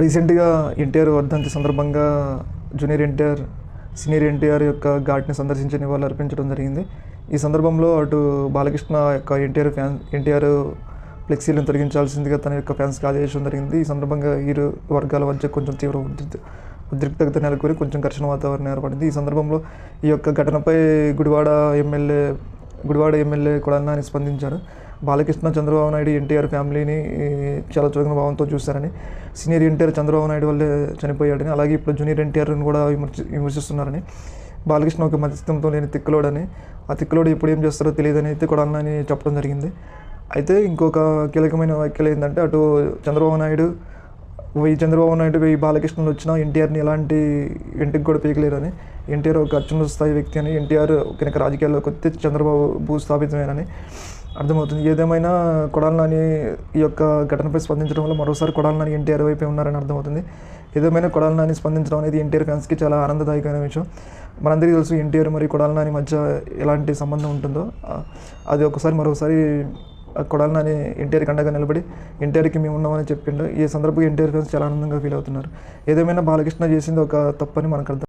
రీసెంట్గా ఎన్టీఆర్ వర్ధంతి సందర్భంగా జూనియర్ ఎన్టీఆర్ సీనియర్ ఎన్టీఆర్ యొక్క ఘాట్ని సందర్శించి నివాళులు అర్పించడం జరిగింది. ఈ సందర్భంలో అటు బాలకృష్ణ యొక్క ఎన్టీఆర్ ఫ్యాన్ ఎన్టీఆర్ ఫ్లెక్సీలను తొలగించాల్సిందిగా తన యొక్క ఫ్యాన్స్కి ఆదేశం జరిగింది. ఈ సందర్భంగా ఇరు వర్గాల మధ్య కొంచెం తీవ్ర ఉద్రిక్త ఉద్రిక్తత నెలకొని కొంచెం ఘర్షణ వాతావరణం ఏర్పడింది. ఈ సందర్భంలో ఈ యొక్క ఘటనపై గుడివాడ ఎమ్మెల్యే గుడివాడ ఎమ్మెల్యే కొడాలని స్పందించారు. బాలకృష్ణ చంద్రబాబు నాయుడు ఎన్టీఆర్ ఫ్యామిలీని చాలా చులకన భావంతో చూశారని సీనియర్ ఎన్టీఆర్ చంద్రబాబు నాయుడు వల్లే చనిపోయాడని అలాగే ఇప్పుడు జూనియర్ ఎన్టీఆర్ని కూడా విమర్శి విమర్శిస్తున్నారని. బాలకృష్ణ ఒక మధ్యస్థంతో లేని తిక్కులోడని. ఆ తిక్కులోడు ఎప్పుడు ఏం చేస్తారో తెలియదని అయితే కొడాలని చెప్పడం జరిగింది. అయితే ఇంకొక కీలకమైన వ్యాఖ్యలు ఏంటంటే అటు చంద్రబాబు నాయుడు వెయ్యి చంద్రబాబు నాయుడు వెయ్యి బాలకృష్ణలు వచ్చినా ఎన్టీఆర్ని ఎలాంటి ఇంటికి కూడా పీకలేరని. ఎన్టీఆర్ ఒక అత్యున్నత స్థాయి వ్యక్తి అని ఎన్టీఆర్ కనుక రాజకీయాల్లోకి వస్తే చంద్రబాబు భూస్థాపితమేనని అర్థమవుతుంది. ఏదేమైనా కొడాలి నాని ఈ యొక్క ఘటనపై స్పందించడం వల్ల మరోసారి కొడాలి నాని ఎన్టీఆర్ వైపే ఉన్నారని అర్థమవుతుంది. ఏదేమైనా కొడాలి నాని స్పందించడం అనేది ఎన్టీఆర్ ఫ్యాన్స్కి చాలా ఆనందదాయకమైన విషయం. మనందరికీ తెలుసు ఎన్టీఆర్ మరియు కొడాలి నాని మధ్య ఎలాంటి సంబంధం ఉంటుందో. అది ఒకసారి మరోసారి కొడాలి నాని కండగా నిలబడి ఎన్టీఆర్కి మేము ఉన్నామని చెప్పిండు. ఈ సందర్భంగా ఎన్టీఆర్ ఫ్యాన్స్ చాలా ఆనందంగా ఫీల్ అవుతున్నారు. ఏదేమైనా బాలకృష్ణ చేసింది ఒక తప్పని మనకు అర్థం